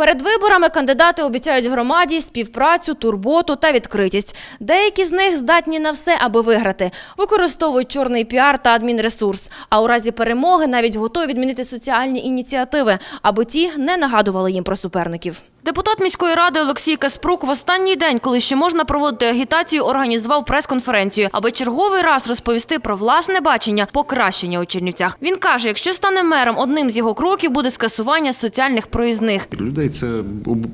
Перед виборами кандидати обіцяють громаді співпрацю, турботу та відкритість. Деякі з них здатні на все, аби виграти. Використовують чорний піар та адмінресурс. А у разі перемоги навіть готові відмінити соціальні ініціативи, аби ті не нагадували їм про суперників. Депутат міської ради Олексій Каспрук в останній день, коли ще можна проводити агітацію, організував прес-конференцію, аби черговий раз розповісти про власне бачення покращення у Чернівцях. Він каже, якщо стане мером, одним з його кроків буде скасування соціальних проїзних. Людей це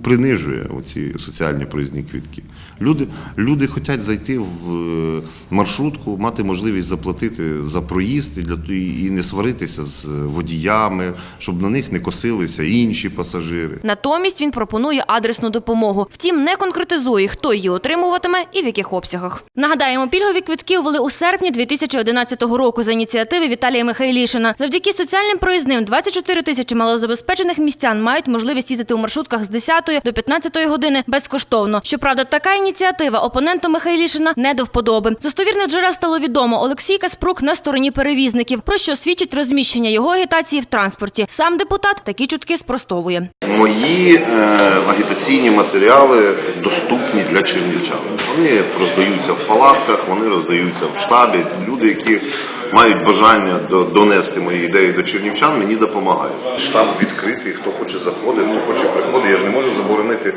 принижує оці соціальні проїзні квітки. Люди, люди хочуть зайти в е, маршрутку, мати можливість заплатити за проїзд і, для, і не сваритися з водіями, щоб на них не косилися інші пасажири. Натомість він пропонує адресну допомогу. Втім, не конкретизує, хто її отримуватиме і в яких обсягах. Нагадаємо, пільгові квитки ввели у серпні 2011 року за ініціативи Віталія Михайлішина. Завдяки соціальним проїзним 24 тисячі малозабезпечених містян мають можливість їздити у маршрутках з 10 до 15 години безкоштовно. Щоправда, така ініціатива опоненту Михайлішина не до вподоби. З достовірних джерел стало відомо, Олексій Каспрук на стороні перевізників, про що свідчить розміщення його агітації в транспорті. Сам депутат такі чутки спростовує. Мої е, агітаційні матеріали доступні для чернівчан. Вони роздаються в палатках, вони роздаються в штабі. Люди, які мають бажання донести мої ідеї до чернівчан, мені допомагають. Штаб відкритий, хто хоче заходить, ну хоче приходить. Я ж не можу заборонити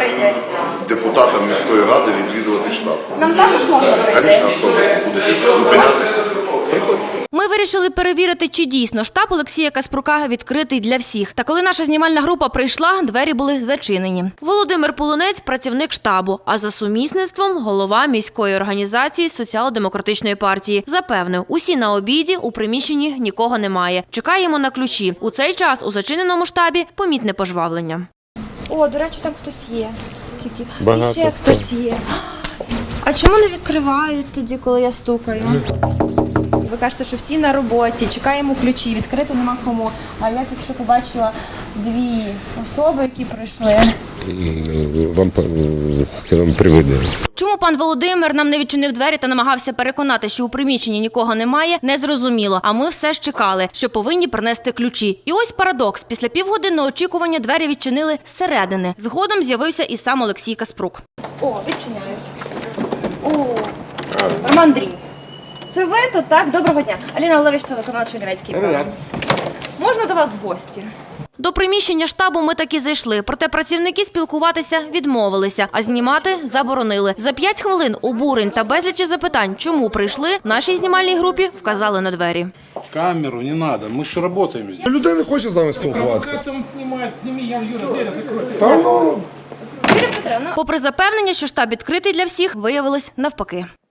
прийти. депутатам міської ради відвідувати штаб. Нам також можна прийти. Звісно, хто буде зупиняти. Вирішили перевірити, чи дійсно штаб Олексія Каспрука відкритий для всіх. Та коли наша знімальна група прийшла, двері були зачинені. Володимир Полунець працівник штабу, а за сумісництвом голова міської організації соціал-демократичної партії. Запевнив, усі на обіді у приміщенні нікого немає. Чекаємо на ключі. У цей час у зачиненому штабі помітне пожвавлення. О, до речі, там хтось є. Тільки Багато і ще хтось є. А чому не відкривають тоді, коли я стукаю? Кажете, що всі на роботі, чекаємо ключі, відкрити нема кому. А я тільки що побачила дві особи, які прийшли. Вам по- це вам привидилось. Чому пан Володимир нам не відчинив двері та намагався переконати, що у приміщенні нікого немає, не зрозуміло. А ми все ж чекали, що повинні принести ключі. І ось парадокс: після півгодинного очікування двері відчинили зсередини. Згодом з'явився і сам Олексій Каспрук. О, відчиняють. О, Роман Андрій. Це ви тут, так? Доброго дня. Аліна Левич, телеканал Чернівецький програм. Можна до вас в гості? До приміщення штабу ми таки зайшли, проте працівники спілкуватися відмовилися, а знімати заборонили. За п'ять хвилин обурень та безлічі запитань, чому прийшли, нашій знімальній групі вказали на двері. Камеру не надо, мы же работаем здесь. Людина не хоче з вами спілкуватися. Юрія Петрівна, Попри запевнення, що штаб відкритий для всіх, виявилось навпаки.